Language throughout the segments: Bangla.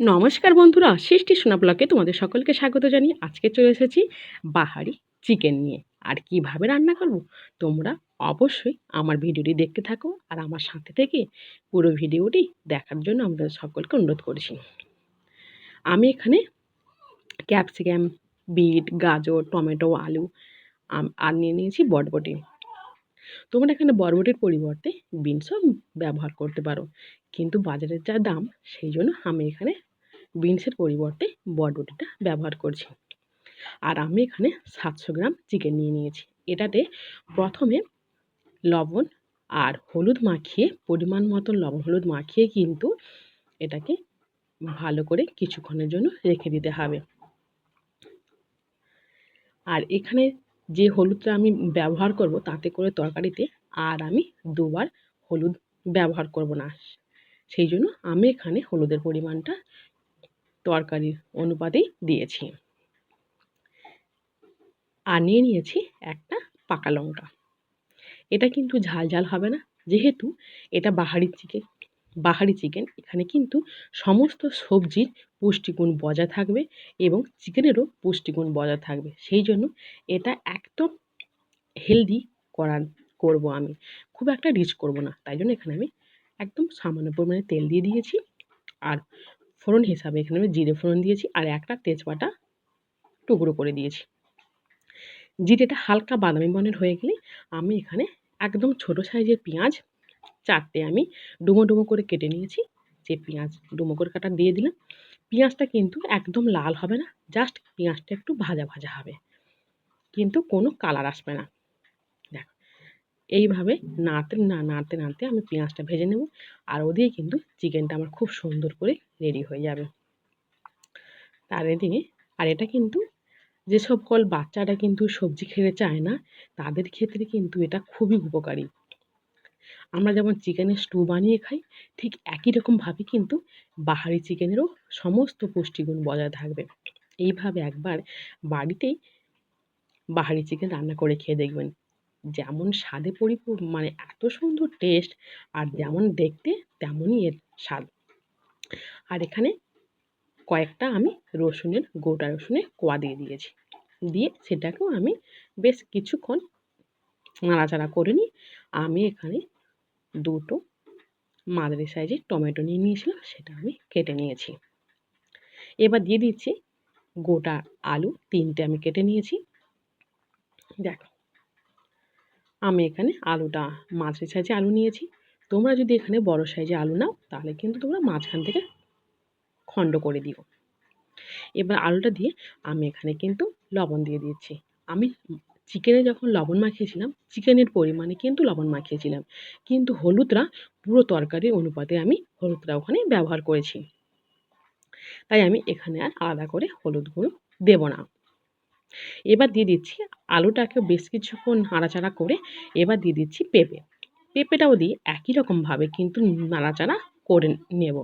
নমস্কার বন্ধুরা, সৃষ্টি সোনা ব্লকে তোমাদের সকলকে স্বাগত জানিয়ে আজকে চলে এসেছি বাহারি চিকেন নিয়ে। আর কীভাবে রান্না করব? তোমরা অবশ্যই আমার ভিডিওটি দেখতে থাকো আর আমার সাথে থেকে পুরো ভিডিওটি দেখার জন্য আমাদের সকলকে অনুরোধ করেছি। আমি এখানে ক্যাপসিকাম, বিট, গাজর, টমেটো, আলু আর নিয়ে নিয়েছি বটবটি তোমরা এখানে বরবটির পরিবর্তে বিনসও ব্যবহার করতে পারো, কিন্তু বাজারের যা দাম, সেই জন্য আমি এখানে বিনসের পরিবর্তে বটবটিটা ব্যবহার করছি। আর আমি এখানে সাতশো গ্রাম চিকেন নিয়ে নিয়েছি। এটাতে প্রথমে লবণ আর হলুদ মাখিয়ে, পরিমাণ মতো লবণ হলুদ মাখিয়ে কিন্তু এটাকে ভালো করে কিছুক্ষণের জন্য রেখে দিতে হবে। আর এখানে যে হলুদটা আমি ব্যবহার করব তাতে করে তরকারিতে আর আমি দুবার হলুদ ব্যবহার করব না। সেই জন্য আমি এখানে হলুদের পরিমাণটা তরকারির অনুপাতেই দিয়েছি। আর নিয়ে নিয়েছি একটা পাকা লঙ্কা। এটা কিন্তু ঝাল ঝাল হবে না। যেহেতু এটা বাহারি চিকেন বাহারি চিকেন, এখানে কিন্তু সমস্ত সবজির পুষ্টিগুণ বজায় থাকবে এবং চিকেনেরও পুষ্টিগুণ বজায় থাকবে। সেই জন্য এটা একদম হেলদি করার করব আমি। খুব একটা রিচ করব না। তাই জন্য এখানে আমি একদম সামান্য পরিমাণে তেল দিয়ে দিয়েছি। আর ফোড়ন হিসাবে এখানে আমি জিরে ফোড়ন দিয়েছি আর একটা তেজপাতা টুকরো করে দিয়েছি। জিরেটা হালকা বাদামি বর্ণের হয়ে গেলে আমি এখানে একদম ছোট সাইজের পেঁয়াজ চারটে আমি ডুমো ডুমো করে কেটে নিয়েছি। যে পেঁয়াজ ডুমো করে কাটা দিয়ে দিলাম। পেঁয়াজটা কিন্তু একদম লাল হবে না, জাস্ট পেঁয়াজটা একটু ভাজা ভাজা হবে। কিন্তু কোনো কালার আসবে না। এইভাবে নাড়তে, না, নাড়তে নাড়তে আমি পেঁয়াজটা ভেজে নেব। আর ওদিকে কিন্তু চিকেনটা আমার খুব সুন্দর করে রেডি হয়ে যাবে। তার এদিকে, আর এটা কিন্তু যে সকল বাচ্চারা কিন্তু সবজি খেতে চায় না, তাদের ক্ষেত্রে কিন্তু এটা খুবই উপকারী। আমরা যেমন চিকেনের স্টু বানিয়ে খাই, ঠিক একই রকমভাবে কিন্তু বাহারি চিকেনেরও সমস্ত পুষ্টিগুণ বজায় থাকবে। এইভাবে একবার বাড়িতেই বাহারি চিকেন রান্না করে খেয়ে দেখবেন। যেমন স্বাদে পরিপূর মানে এত সুন্দর টেস্ট আর যেমন দেখতে তেমনই এর স্বাদ। আর এখানে কয়েকটা আমি রসুনের, গোটা রসুনের কোয়া দিয়ে দিয়েছি। দিয়ে সেটাকেও আমি বেশ কিছুক্ষণ নাড়াচাড়া করে নিই। আমি এখানে দুটো মাঝারি সাইজের টমেটো নিয়ে নিয়েছিলাম, সেটা আমি কেটে নিয়েছি। এবার দিয়ে দিচ্ছি গোটা আলু, তিনটে আমি কেটে নিয়েছি। দেখো আমি এখানে আলুটা মাঝারি সাইজে আলু নিয়েছি। তোমরা যদি এখানে বড় সাইজে আলু নাও, তাহলে কিন্তু তোমরা মাঝখান থেকে খণ্ড করে দিও। এবার আলুটা দিয়ে আমি এখানে কিন্তু লবণ দিয়ে দিচ্ছি। আমি চিকেনে যখন লবণ মাখিয়েছিলাম, চিকেনের পরিমাণে কিন্তু লবণ মাখিয়েছিলাম। কিন্তু হলুদরা, পুরো তরকারির অনুপাতে আমি হলুদরা ওখানে ব্যবহার করেছি। তাই আমি এখানে আর আলাদা করে হলুদ গুঁড়ো দেবো না। এবার দিয়ে দিচ্ছি আলুটাকে বেশ কিছুক্ষণ নাড়াচাড়া করে এবার দিয়ে দিচ্ছি পেঁপে। পেঁপেটাও দিয়ে একই রকমভাবে কিন্তু নাড়াচাড়া করে নেব।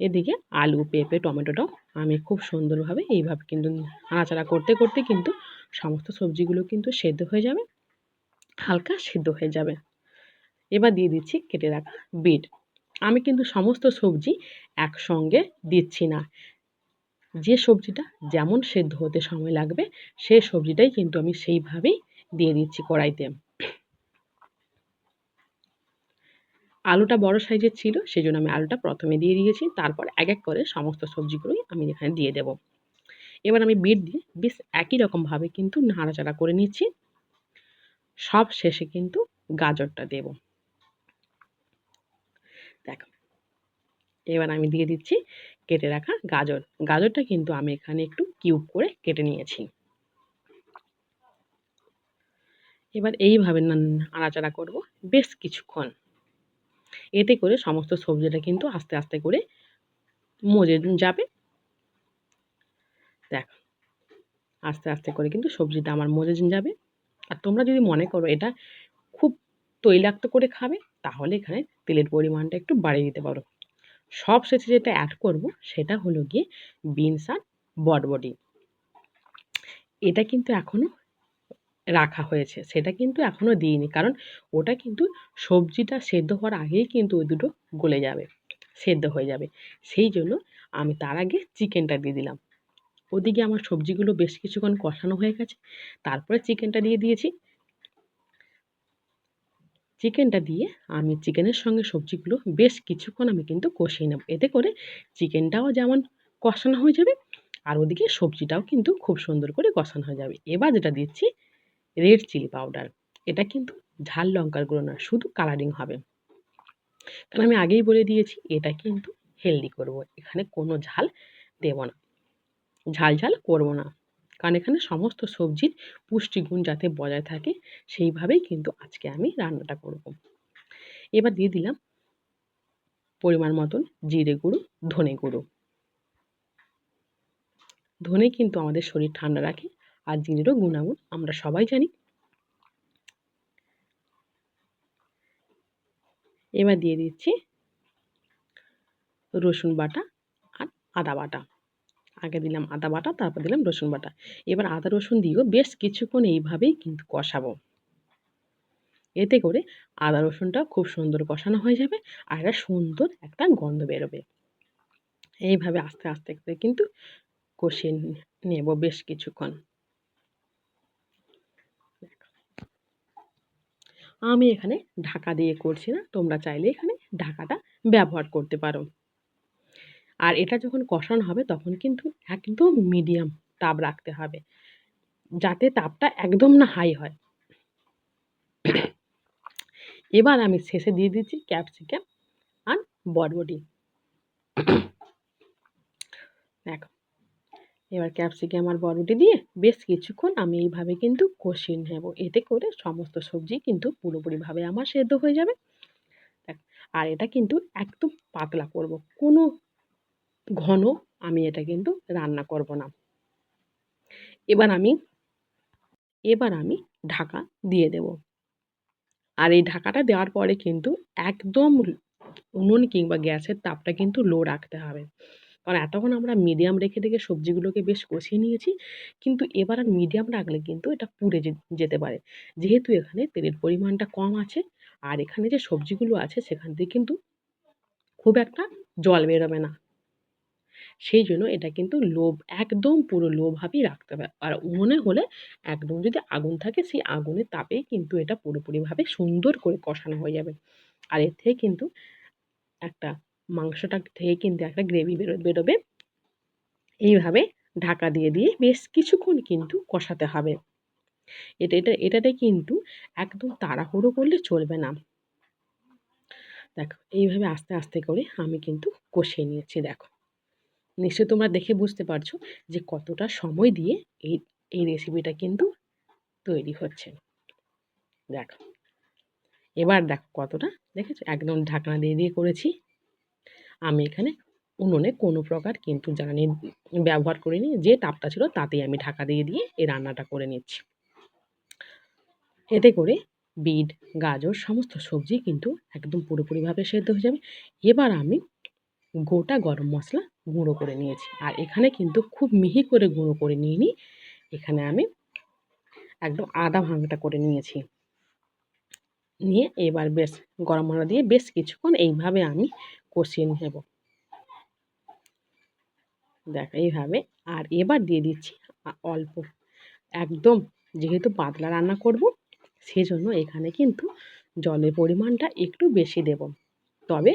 এদিকে আলু, পেঁপে, টমেটোটাও আমি খুব সুন্দরভাবে এইভাবে কিন্তু নাড়াচাড়া করতে করতে কিন্তু সমস্ত সবজিগুলো কিন্তু সেদ্ধ হয়ে যাবে, হালকা সেদ্ধ হয়ে যাবে। এবার দিয়ে দিচ্ছি কেটে রাখা বিট। আমি কিন্তু সমস্ত সবজি একসঙ্গে দিচ্ছি না। যে সবজিটা যেমন সেদ্ধ হতে সময় লাগবে সেই সবজিটাই কিন্তু আমি সেইভাবেই দিয়ে দিচ্ছি কড়াইতে। আলুটা বড় সাইজের ছিল সেই জন্য আমি আলুটা প্রথমে দিয়ে দিয়েছি, তারপর এক এক করে সমস্ত সবজিগুলোই আমি এখানে দিয়ে দেব। এবার আমি বিট দিয়ে বেশ একই রকমভাবে কিন্তু নাড়াচাড়া করে নিচ্ছি। সব শেষে কিন্তু গাজরটা দেব। দেখো, এবার আমি দিয়ে দিচ্ছি কেটে রাখা গাজর। গাজরটা কিন্তু আমি এখানে একটু কিউব করে কেটে নিয়েছি। এবার এইভাবে নাড়াচাড়া করব বেশ কিছুক্ষণ। এতে করে সমস্ত সবজিটা কিন্তু আস্তে আস্তে করে মজে যাবে। দেখ, আস্তে আস্তে করে কিন্তু সবজিটা আমার মজে যাবে। আর তোমরা যদি মনে করো এটা খুব তৈলাক্ত করে খাবে, তাহলে এখানে তেলের পরিমাণটা একটু বাড়িয়ে দিতে পারো। সব শেষে যেটা অ্যাড করব সেটা হলো গিয়ে বিনস আর বটবটি। এটা কিন্তু এখনও রাখা হয়েছে, সেটা কিন্তু এখনও দিইনি, কারণ ওটা কিন্তু সবজিটা সেদ্ধ হওয়ার আগেই কিন্তু ওই দুটো গলে যাবে, সেদ্ধ হয়ে যাবে। সেই জন্য আমি তার আগে চিকেনটা দিয়ে দিলাম। ওদিকে আমার সবজিগুলো বেশ কিছুক্ষণ কষানো হয়ে গেছে, তারপরে চিকেনটা দিয়ে দিয়েছি। চিকেনটা দিয়ে আমি চিকেনের সঙ্গে সবজিগুলো বেশ কিছুক্ষণ আমি কিন্তু কষিয়ে নেব। এতে করে চিকেনটাও যেমন কষানো হয়ে যাবে, আর ওদিকে সবজিটাও কিন্তু খুব সুন্দর করে কষানো হয়ে যাবে। এবার যেটা দিচ্ছি রেড চিলি পাউডার এটা কিন্তু ঝাল লঙ্কার গুঁড়ো না শুধু কালারিং হবে। কারণ আমি আগেই বলে দিয়েছি, এটা কিন্তু হেলদি করব। এখানে কোনো ঝাল দেব না। ঝাল ঝাল করব না। কারণ এখানে সমস্ত সবজির পুষ্টিগুণ যাতে বজায় থাকে, সেইভাবেই কিন্তু আজকে আমি রান্নাটা করব। এবার দিয়ে দিলাম পরিমাণ মতন জিরে গুঁড়ো, ধনে গুঁড়ো। ধনে কিন্তু আমাদের শরীর ঠান্ডা রাখে আর জিরেরও গুণাগুণ আমরা সবাই জানি। এবার দিয়ে দিচ্ছি রসুন বাটা আর আদা বাটা। আগে দিলাম আদা বাটা, তারপর দিলাম রসুন বাটা। এবার আদা রসুন দিয়েও বেশ কিছুক্ষণ এইভাবেই কিন্তু কষাবো। এতে করে আদা রসুনটা খুব সুন্দর কষানো হয়ে যাবে আর একটা সুন্দর একটা গন্ধ বেরোবে। এইভাবে আস্তে আস্তে করে কিন্তু কষিয়ে নেব বেশ কিছুক্ষণ। আমি এখানে ঢাকা দিয়ে করছি না, তোমরা চাইলে এখানে ঢাকাটা ব্যবহার করতে পারো। আর এটা যখন কষানো হবে তখন কিন্তু একদম মিডিয়াম তাপ রাখতে হবে। যাতে তাপটা একদম না হাই হয়। এবার আমি শেষে দিয়ে দিচ্ছি ক্যাপসিকাম আর বরবটি। দেখো, এবার ক্যাপসিকাম আর বরবটি দিয়ে বেশ কিছুক্ষণ আমি এইভাবে কিন্তু কষিয়ে নেব। এতে করে সমস্ত সবজি কিন্তু পুরোপুরিভাবে আমার সেদ্ধ হয়ে যাবে। আর এটা কিন্তু একদম পাতলা করব। কোনো ঘন, আমি এটা কিন্তু রান্না করব না। এবার আমি এবার আমি ঢাকা দিয়ে দেব। আর এই ঢাকাটা দেওয়ার পরে কিন্তু একদম উনুন কিংবা গ্যাসের তাপটা কিন্তু লো রাখতে হবে। কারণ এতক্ষণ আমরা মিডিয়াম রেখে রেখে সবজিগুলোকে বেশ কষিয়ে নিয়েছি, কিন্তু এবার আর মিডিয়াম রাখলে কিন্তু এটা পুড়ে যেতে পারে। যেহেতু এখানে তেলের পরিমাণটা কম আছে, আর এখানে যে সবজিগুলো আছে, সেখান থেকে কিন্তু খুব একটা জল বেরোবে না। সেই জন্য এটা কিন্তু লোভ, একদম পুরো লোভাবেই রাখতে হবে আর উনুনে হলে একদম যদি আগুন থাকে, সেই আগুনের তাপেই কিন্তু এটা পুরোপুরিভাবে সুন্দর করে কষানো হয়ে যাবে। আর এর থেকে কিন্তু একটা মাংসটা থেকে কিন্তু একটা গ্রেভি বেরো, বেরোবে। এইভাবে ঢাকা দিয়ে দিয়ে বেশ কিছুক্ষণ কিন্তু কষাতে হবে। এটা এটা, এটাতে কিন্তু একদম তাড়াহুড়ো করলে চলবে না। দেখো, এইভাবে আস্তে আস্তে করে আমি কিন্তু কষিয়ে নিয়েছি, দেখো। নিশ্চয়ই তোমরা দেখে বুঝতে পারছ যে কতটা সময় দিয়ে এই এই রেসিপিটা কিন্তু তৈরি হচ্ছে। দেখো, এবার দেখো কতটা, দেখেছ? একদম ঢাকনা দিয়ে দিয়ে করেছি। আমি এখানে উনুনে কোনো প্রকার কিন্তু জ্বালানি ব্যবহার করিনি। যে তাপটা ছিল তাতেই আমি ঢাকা দিয়ে দিয়ে এই রান্নাটা করে নিচ্ছি। এতে করে বিট, গাজর, সমস্ত সবজি কিন্তু একদম পুরোপুরিভাবে সেদ্ধ হয়ে যাবে। এবার আমি গোটা গরম মশলা গুঁড়ো করে নিয়েছি। আর এখানে কিন্তু খুব মিহি করে গুঁড়ো করে নিইনি এখানে আমি একদম আদা ভাঙটা করে নিয়েছি। নিয়ে এবার বেশ গরম মশলা দিয়ে বেশ কিছুক্ষণ এইভাবে আমি কষিয়ে নেব। দেখ, এইভাবে। আর এবার দিয়ে দিচ্ছি অল্প। একদম যেহেতু পাতলা রান্না করব, সেজন্য এখানে কিন্তু জলের পরিমাণটা একটু বেশি দেব। তবে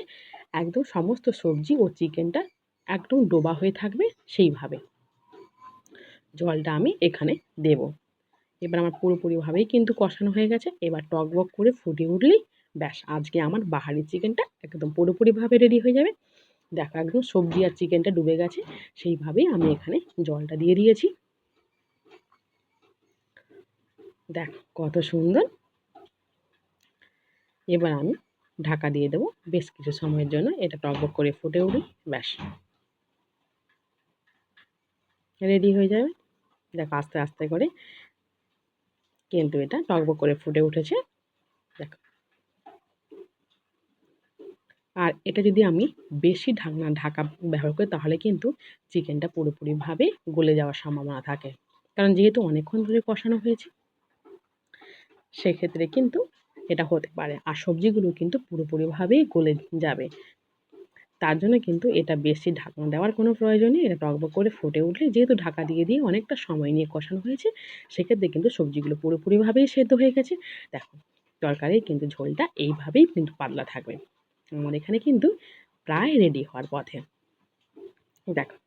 একদম সমস্ত সবজি ও চিকেনটা একদম ডোবা হয়ে থাকবে সেইভাবে। জলটা আমি এখানে দেব। এবার আমার পুরোপুরিভাবেই কিন্তু কষানো হয়ে গেছে। এবার টক বক করে ফুটে উঠলেই ব্যাস, আজকে আমার বাহারি চিকেনটা একদম পুরোপুরিভাবে রেডি হয়ে যাবে। দেখো একদম সবজি আর চিকেনটা ডুবে গেছে, সেইভাবেই আমি এখানে জলটা দিয়ে দিয়েছি। দেখ কত সুন্দর। এবার আমি ঢাকা দিয়ে দেবো। বেশ কিছু সময়ের জন্য এটা টকবক করে ফুটে উঠি, ব্যাস। রেডি হয়ে যাবে। দেখো আস্তে আস্তে করে কিন্তু এটা টকবক করে ফুটে উঠেছে। দেখো। আর এটা যদি আমি বেশি ঢাকনা ঢাকা ব্যবহার করি তাহলে কিন্তু চিকেনটা পুরোপুরিভাবে গলে যাওয়ার সম্ভাবনা থাকে। কারণ যেহেতু অনেকক্ষণ ধরে কষানো হয়েছে, সেক্ষেত্রে কিন্তু এটা হতে পারে। আর সবজিগুলো কিন্তু পুরোপুরিভাবেই গলে যাবে। তার জন্য কিন্তু এটা বেশি ঢাকনা দেওয়ার কোনো প্রয়োজন নেই। এটা টকবক করে ফুটে উঠলে যেহেতু ঢাকা দিয়ে দিয়ে অনেকটা সময় নিয়ে কষানো হয়েছে, সেক্ষেত্রে কিন্তু সবজিগুলো পুরোপুরিভাবেই সেদ্ধ হয়ে গেছে। দেখো তরকারি কিন্তু ঝোলটা এইভাবেই কিন্তু পাতলা থাকবে। আমার এখানে কিন্তু প্রায় রেডি হওয়ার পথে। দেখো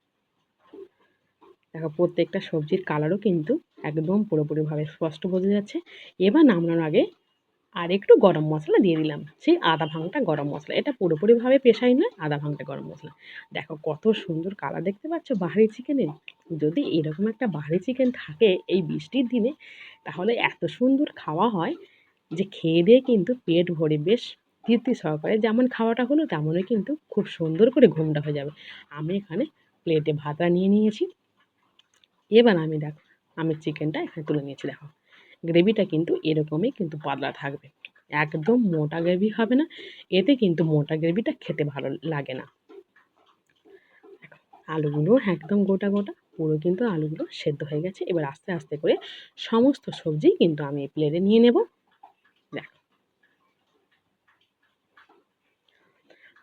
দেখো প্রত্যেকটা সবজির কালারও কিন্তু একদম পুরোপুরিভাবে স্পষ্ট বোঝা যাচ্ছে। এবার নামানোর আগে আর একটু গরম মশলা দিয়ে দিলাম। সেই আদা ভাঙটা গরম মশলা। এটা পুরোপুরিভাবে পেশাই নয়, আদা ভাঙটা গরম মশলা। দেখো কত সুন্দর কালার দেখতে পাচ্ছ বাহারি চিকেনের। যদি এরকম একটা বাহারি চিকেন থাকে এই বৃষ্টির দিনে, তাহলে এত সুন্দর খাওয়া হয় যে খেয়ে দিয়ে কিন্তু পেট ভরে বেশ তৃপ্তি সহকারে যেমন খাওয়াটা হলো, তেমনই কিন্তু খুব সুন্দর করে ঘুমটা হয়ে যাবে। আমি এখানে প্লেটে ভাতটা নিয়ে নিয়েছি। এবার আমি দেখো, আমি চিকেনটা এখানে তুলে নিয়েছি, দেখো। গ্রেভিটা কিন্তু এরকমই কিন্তু পাতলা থাকবে। একদম মোটা গ্রেভি হবে না, এতে কিন্তু মোটা গ্রেভিটা খেতে ভালো লাগে না। আলুগুলো একদম গোটা গোটা, পুরো কিন্তু আলুগুলো সেদ্ধ হয়ে গেছে। এবার আস্তে আস্তে করে সমস্ত সবজি কিন্তু আমি প্লেটে নিয়ে নেব। দেখো।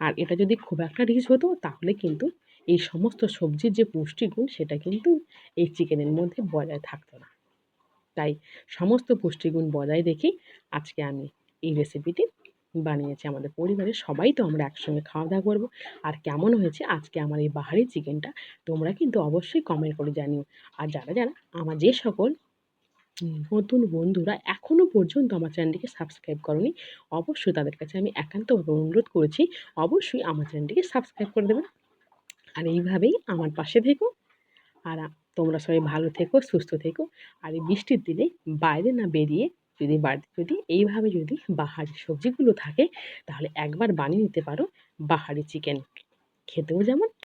আর এটা যদি খুব একটা রিচ হতো, তাহলে কিন্তু এই সমস্ত সবজির যে পুষ্টিগুণ, সেটা কিন্তু এই চিকেনের মধ্যে বজায় থাকতো না। তাই সমস্ত পুষ্টিগুণ বজায় রেখে আজকে আমি এই রেসিপিটি বানিয়েছি। আমাদের পরিবারের সবাই তো আমরা একসঙ্গে খাওয়া দাওয়া করব। আর কেমন হয়েছে আজকে আমার এই বাহারি চিকেনটা তোমরা কিন্তু অবশ্যই কমেন্ট করে জানিও। আর যারা যারা আমার যে সকল নতুন বন্ধুরা এখনও পর্যন্ত আমার চ্যানেলটিকে সাবস্ক্রাইব করনি, অবশ্যই তাদের কাছে আমি একান্তভাবে অনুরোধ করেছি, অবশ্যই আমার চ্যানেলটিকে সাবস্ক্রাইব করে দেবেন আর এইভাবেই আমার পাশে থেকো। আর তোমরা সবাই ভালো থেকো, সুস্থ থেকো। আর এই বৃষ্টির দিনে বাইরে না বেরিয়ে যদি বাড়িতে যদি এইভাবে যদি বাহারি সবজিগুলো থাকে, তাহলে একবার বানিয়ে নিতে পারো বাহারি চিকেন খেতেও যেমন